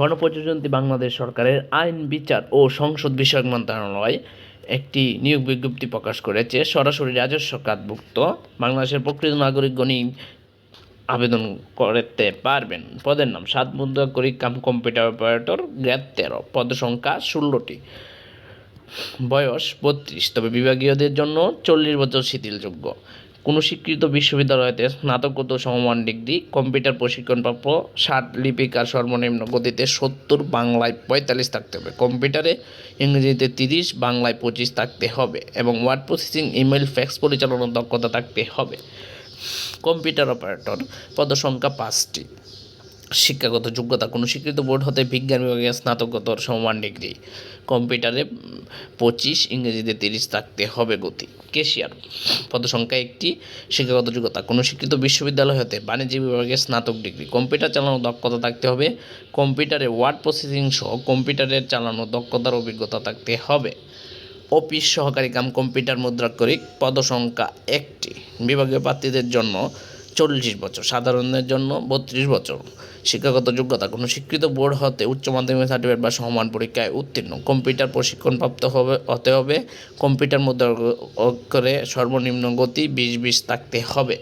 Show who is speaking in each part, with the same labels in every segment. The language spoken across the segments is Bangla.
Speaker 1: গণপ্রজাতন্ত্রী বাংলাদেশ সরকারের আইন, বিচার ও সংসদ বিষয়ক মন্ত্রণালয় একটি নিয়োগ বিজ্ঞপ্তি প্রকাশ করেছে। সরাসরি রাজস্ব খাতভুক্ত বাংলাদেশের প্রকৃত নাগরিকগণই আবেদন করতে পারবেন। পদের নাম সাত মুদ্রাকরিক কাম কম্পিউটার অপারেটর গ্রেড তেরো। পদ সংখ্যা ষোলোটি। বয়স বত্রিশ। তবে বিভাগীয়দের জন্য চল্লিশ বছর শিথিলযোগ্য। কোনো স্বীকৃত বিশ্ববিদ্যালয়তে স্নাতকোত্তর সমমান ডিগ্রি কম্পিউটার প্রশিক্ষণপ্রাপ্ত ষাট লিপিকার সর্বনিম্ন গতিতে সত্তর, বাংলায় পঁয়তাল্লিশ থাকতে হবে। কম্পিউটারে ইংরেজিতে তিরিশ, বাংলায় পঁচিশ থাকতে হবে এবং ওয়ার্ড প্রসেসিং ইমেল ফ্যাক্স পরিচালনার দক্ষতা থাকতে হবে। কম্পিউটার অপারেটর, পদসংখ্যা পাঁচটি। শিক্ষাগত যোগ্যতা। কোনো স্বীকৃত বোর্ড হতে বিজ্ঞান বিভাগে স্নাতকোত্তর সমমান ডিগ্রি। কম্পিউটারে পঁচিশ, ইংরেজিতে তিরিশ থাকতে হবে গতি। কেশিয়ার। পদসংখ্যা একটি, শিক্ষাগত যোগ্যতা। কোনো স্বীকৃত বিশ্ববিদ্যালয় হতে বাণিজ্য বিভাগে স্নাতক ডিগ্রি। কম্পিউটার চালানোর দক্ষতা থাকতে হবে। কম্পিউটারে ওয়ার্ড প্রসেসিং সহ কম্পিউটারের চালানোর দক্ষতার অভিজ্ঞতা থাকতে হবে। অফিস সহকারী কাম কম্পিউটার মুদ্রাক্ষরিক। পদসংখ্যা একটি। বিভাগীয় প্রার্থীদের জন্য চল্লিশ বছর, সাধারণের জন্য বত্রিশ বছর। শিক্ষাগত যোগ্যতা, কোনো স্বীকৃত বোর্ড হতে উচ্চ মাধ্যমিক সার্টিফিকেট বা সমান পরীক্ষায় উত্তীর্ণ। কম্পিউটার প্রশিক্ষণপ্রাপ্ত হবে, হতে হবে। কম্পিউটার মুদ্রা করে সর্বনিম্ন গতি বিশ বিশ থাকতে হবে।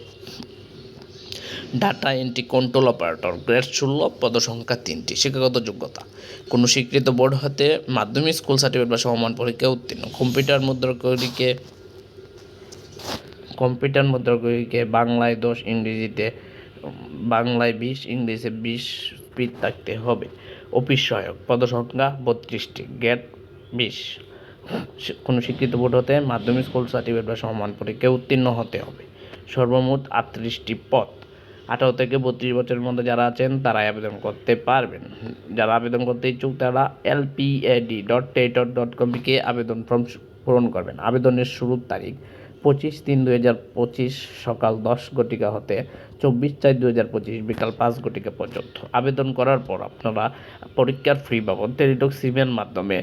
Speaker 1: Data entry control operator, grade ষোলো, পদসংখ্যা তিনটি। শিক্ষাগত যোগ্যতা, কোনো স্বীকৃত বোর্ড হতে মাধ্যমিক, স্কুল সার্টিফিকেট বা সমমান পরীক্ষায় উত্তীর্ণ। কম্পিউটার মুদ্রাকরিকে কম্পিউটার মুদ্রাকরিকে বাংলায় দশ ইংরেজিতে, বাংলায় বিশ ইংরেজিতে বিশ স্পিড থাকতে হবে। অফিস সহায়ক, পদসংখ্যা বত্রিশটি গেট বিশ। কোনো শিক্ষিত বোর্ড হতে মাধ্যমিক স্কুল সার্টিফিকেট বা সমান পরীক্ষায় উত্তীর্ণ হতে হবে। সর্বমোট আটত্রিশটি পদ। আঠারো থেকে বত্রিশ বছরের মধ্যে যারা আছেন, তারাই আবেদন করতে পারবেন। যারা আবেদন করতে ইচ্ছুক, তারা এলপিএডি ডট টেটর ডট কমকে আবেদন ফর্ম পূরণ করবেন। আবেদনের শুরুর তারিখ পঁচিশ, তিন দুই হাজার পঁচিশ সকাল দশ ঘটিকা হতে চব্বিশ, চার দুই হাজার পঁচিশ বিকাল পাঁচ ঘটিকা পর্যন্ত। আবেদন করার পর আপনারা পরীক্ষার ফি বাবদ টেলিটক সিমের মাধ্যমে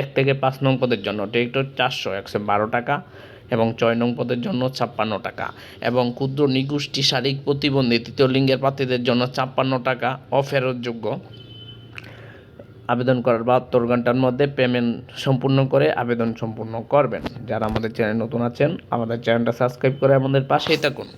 Speaker 1: এক থেকে পাঁচ নং পদের জন্য টেলিটক চারশো, একশো বারো টাকা এবং ছয় নং পদের জন্য ছাপ্পান্ন টাকা এবং ক্ষুদ্র নিগোষ্ঠী শারীরিক প্রতিবন্ধী তৃতীয় লিঙ্গের প্রার্থীদের জন্য ছাপ্পান্ন টাকা অফেরতযোগ্য আবেদন করার বাহাত্তর ঘণ্টার মধ্যে পেমেন্ট সম্পূর্ণ করে আবেদন সম্পূর্ণ করবেন। যারা আমাদের চ্যানেল নতুন আছেন, আমাদের চ্যানেলটা সাবস্ক্রাইব করে আমাদের পাশেই থাকুন।